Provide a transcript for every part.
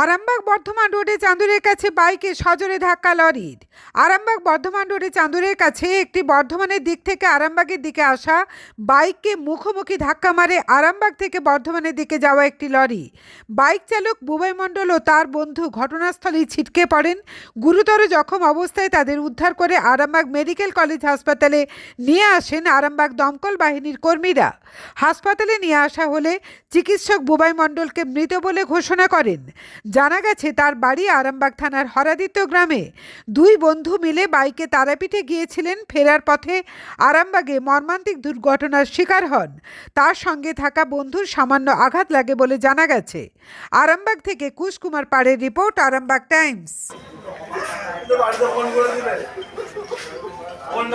আরামবাগ বর্ধমান রোডে চাঁদুরের কাছে বাইকে সজোরে ধাক্কা লরির। আরামবাগ বর্ধমান রোডে চাঁদুরের কাছে একটি বর্ধমানের দিক থেকে আরামবাগের দিকে আসা বাইককে মুখোমুখি ধাক্কা মারে আরামবাগ থেকে বর্ধমানের দিকে যাওয়া একটি লরি। বাইক চালক বুবাই মণ্ডল ও তার বন্ধু ঘটনাস্থলেই ছিটকে পড়েন। গুরুতর জখম অবস্থায় তাদের উদ্ধার করে আরামবাগ মেডিকেল কলেজ হাসপাতালে নিয়ে আসেন আরামবাগ দমকল বাহিনীর কর্মীরা। হাসপাতালে নিয়ে আসা হলে চিকিৎসক বুবাই মণ্ডলকে মৃত বলে ঘোষণা করেন। জানা গেছে তার বাড়ি আরামবাগ থানার হরাদিত্য গ্রামে দুই বন্ধু মিলে বাইকে তারাপীঠে গিয়েছিলেন ফেরার পথে আরামবাগে মর্মান্তিক দুর্ঘটনার শিকার হন তার সঙ্গে থাকা বন্ধুর সামান্য আঘাত লাগে বলে জানা গেছে আরামবাগ থেকে কুশকুমার পাড়ের রিপোর্ট আরামবাগ টাইমস ফোন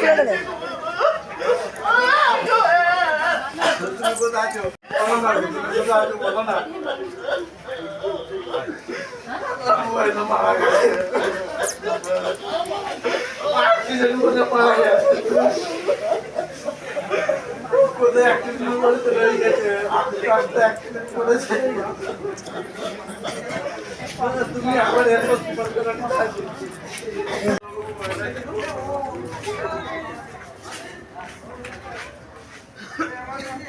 করে দিলে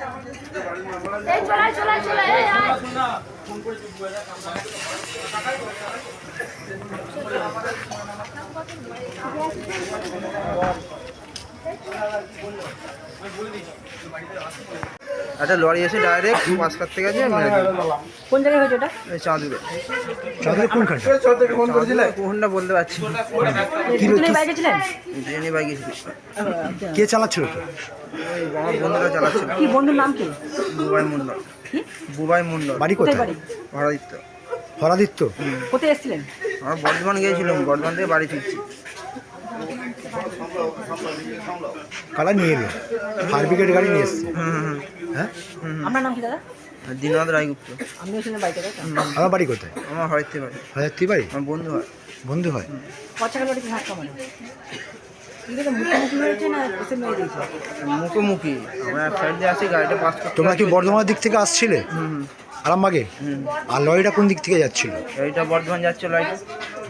আমাকে দে আমাকে ফোন করে আছো বলো না একটা লরি এসে ডাইরেক্ট পাস করতে গেছে মেরে কোন জায়গায় হয়েছে এই চাঁদুরে চাঁদের কোনখানটা ছ থেকে ফোন করেছিলে কোনটা বলতে পারছি না। দুজনে বাইকে ছিলেন? ট্রেনে বাইক ছিল কে চালাচ্ছিল আমার বন্ধুরা চালাচ্ছিল। কি বন্ধুর নাম কি? বুবাই মন্ডল বুবাই মন্ডল বাড়ি কোথায়? ভাড়াদিত্য হরাদিত্য? কোথায় এসেছিলেন? আমরা বর্ধমান গিয়েছিলাম। বর্ধমান থেকে বাড়ি ফিরছি। কারা নিয়ে এলো? ফায়ার ব্রিগেড গাড়ি নিয়ে এসছে। হুম হুম হ্যাঁ? আপনার নাম কি দাদা? দিননাথ রায়গুপ্ত। আমিও ছিলেন বাড়িতে আমার বাড়ি কোথায়? আমার হয়তো বাড়ি। হাজারতি বাড়ি আমার বন্ধু হয়। বন্ধু হয়? মানে মুখোমুখি আমরা এক সাইড দিয়ে আসি গাড়িটা পাস করতে তোমরা কি বর্ধমানের দিক থেকে আসছিলে? আরামবাগে? আর লরিটা কোন দিক থেকে যাচ্ছিল? এইটা বর্ধমান যাচ্ছে লাইটে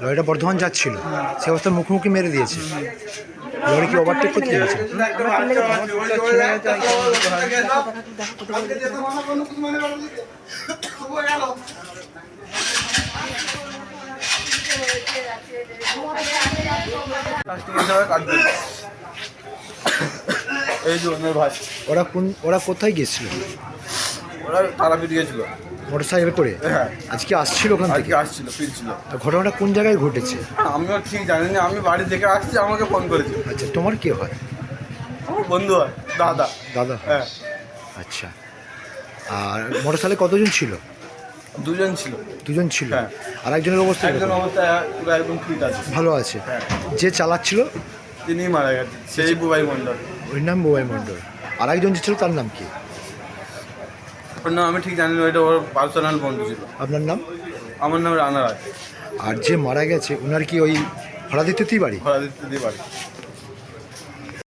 লরিটা বর্ধমান যাচ্ছিল সে অবস্থা মুখোমুখি মেরে দিয়েছে। লরি কি ওভারটেক করতে গেছে এই যে ভাই। ওরা কোন ওরা কোথায় গেছিল ওরা তারাপীঠ গেছিল মোটর সাইকেল করে? হ্যাঁ। আজকে আসছিল ওখান থেকে? কি আসছিল ফিরছিল। ঘটনাটা কোন জায়গায় ঘটেছে? আমিও ঠিক জানি না আমি বাড়ি থেকে আসছি আমাকে ফোন করেছে। আচ্ছা তোমার কি হয়? আমার বন্ধু হয় দাদা। দাদা হ্যাঁ? আচ্ছা। আর মোটরসাইকেলে কতজন ছিল? দুজন ছিল। দুজন ছিল? হ্যাঁ। আর একজনের অবস্থা একজন? অবস্থা একদম ফিট আছে। ভালো আছে। হ্যাঁ। যে চালাচ্ছিল? তিনি মারা গেছে সেই বুবাই মন্ডল ওর নাম বুবাই মণ্ডল। আর একজন যে ছিল তার নাম কি? ওর নাম আমি ঠিক জানি না এটা ওর পার্সোনাল বন্ধু ছিল। আপনার নাম? আমার নাম রানা রায়। আর যে মারা গেছে ওনার কি ওই হরাদিত্যতেই বাড়ি? ভাড়া দিয়ে বাড়ি।